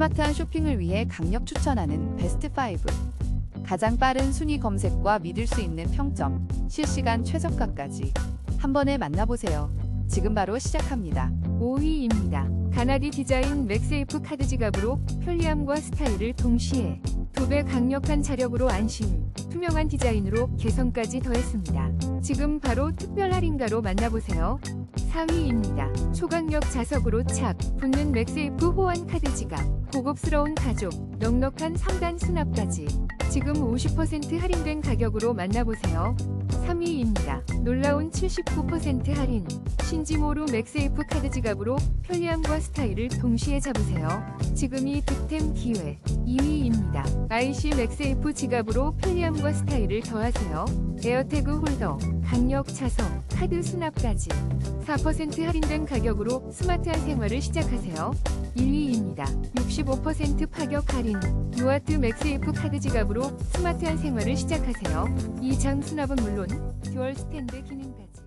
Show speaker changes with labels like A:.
A: 스마트한 쇼핑을 위해 강력 추천하는 베스트 5. 가장 빠른 순위 검색과 믿을 수 있는 평점, 실시간 최저가까지 한 번에 만나보세요. 지금 바로 시작합니다.
B: 5위입니다. 가나디 디자인 맥세이프 카드 지갑으로 편리함과 스타일을 동시에 두 배 강력한 자력으로 안심, 투명한 디자인으로 개성까지 더했습니다. 지금 바로 특별 할인가로 만나보세요. 4위입니다. 초강력 자석으로 착 붙는 맥세이프 호환 카드 지갑, 고급스러운 가죽, 넉넉한 3단 수납까지 지금 50% 할인된 가격으로 만나보세요. 3위입니다. 놀라운 79% 할인. 신지모루 맥세이프 카드 지갑으로 편리함과 스타일을 동시에 잡으세요. 지금이 득템 기회. 2위입니다. IC 맥세이프 지갑으로 편리함과 스타일을 더하세요. 에어태그 홀더, 강력 자석, 카드 수납까지 4% 할인된 가격으로 스마트한 생활을 시작하세요. 1위입니다. 65% 파격 할인. 유아트 맥세이프 카드 지갑으로 스마트한 생활을 시작하세요. 이 장 수납은 물론 듀얼 스탠드 기능까지.